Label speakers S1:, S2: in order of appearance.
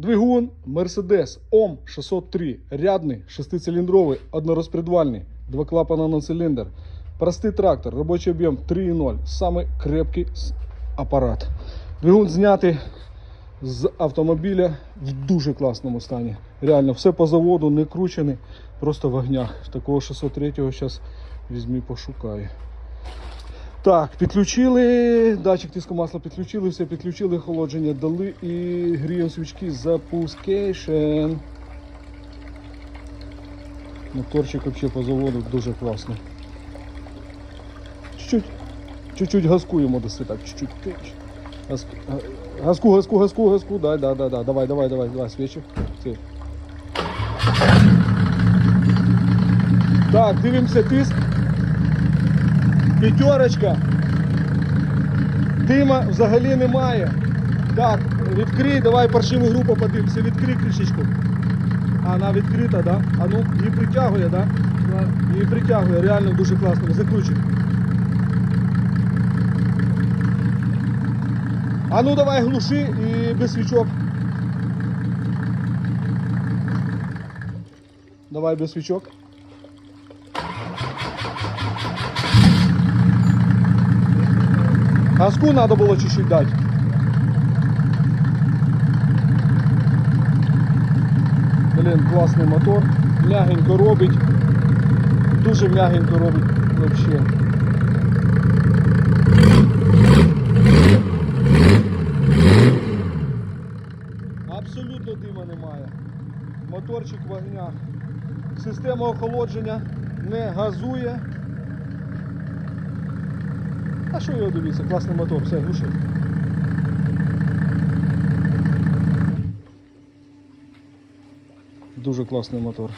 S1: Двигун Mercedes OM 603, рядний, шестициліндровий, однорозпредвальний, два клапана на циліндр. Простий трактор, робочий об'єм 3,0, самий крепкий апарат. Двигун знятий з автомобіля в дуже класному стані. Реально, все по заводу, не кручений, просто в огнях. Такого 603-го зараз візьмі пошукаю. Так, підключили, датчик тиску масла підключили, все підключили, охолодження дали і гріємо свічки запускейшн. Моторчик взагалі по заводу дуже класний. Чуть-чуть. Чуть-чуть газкуємо доси так, чуть-чуть. Тич. Газ- Газку, газку, газку, газку. Да, да, да, да. Давай, давай, давай, давай, свічі. Так, дивимося тиск. П'ятерочка. Дима взагалі немає. Так, відкрий, давай паршиву групу подивимося, відкрий кришечку. А, вона відкрита, да? А ну, її притягує, да? Її притягує, реально дуже класно. Закручуй. А ну давай глуши і без свічок. Давай без свічок. Газку надо було чуть-чуть дати. Блін, класний мотор. Мягенько робить. Дуже мягенько робить вообще. Абсолютно дима немає. Моторчик в огнях. Система охолодження не газує. А що його дивіться? Класний мотор, все, глушить. Дуже класний мотор.